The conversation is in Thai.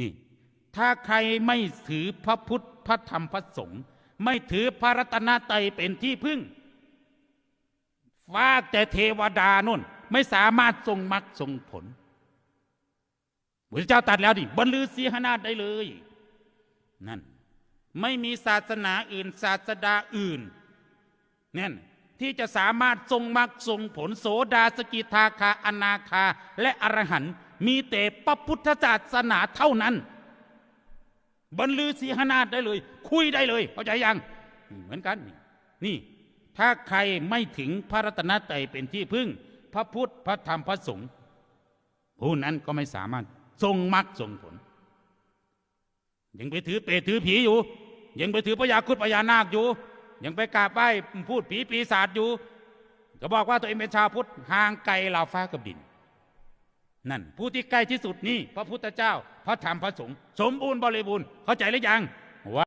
นี่ ถ้าใครไม่ถือพระพุทธพระธรรมพระสงฆ์ไม่ถือพระรัตนตรัยเป็นที่พึ่งฟากแต่เทวดานุ่น ไม่สามารถทรงมรรคทรงผลพระเจ้าตัดแล้วดิบรรลือสีหนาได้เลย นั่น ไม่มีศาสนาอื่น ศาสดาอื่นนั่น ที่จะสามารถทรงมรรคทรงผลโสดาสกิทาคาอนาคาและอรหันต์มีแต่พระพุทธศาสนาเท่านั้น บรรลือสีหนาถได้เลย คุยได้เลยเข้าใจยังเหมือนกันนี่นถ้าใครไม่ถึงพระรัตนตรัยเป็นที่พึ่ง พระพุทธพระธรรมพระสงฆ์ผู้นั้นก็ไม่สามารถทรงมรรคทรงผล ยังไปถือเปรตถือผีอยู่ ยังไปถือพญาคุดพญานาคอยู่ ยังไปกราบไหว้พูดผีปีศาจอยู่ ก็บอกว่าตัวเองเป็นชาวพุทธห่างไกลลาฟ้ากับดิน นั่น ผู้ที่ใกล้ที่สุดนี่ พระพุทธเจ้า พระธรรมพระสงฆ์สมบูรณ์บริบูรณ์เข้าใจหรือยังว่า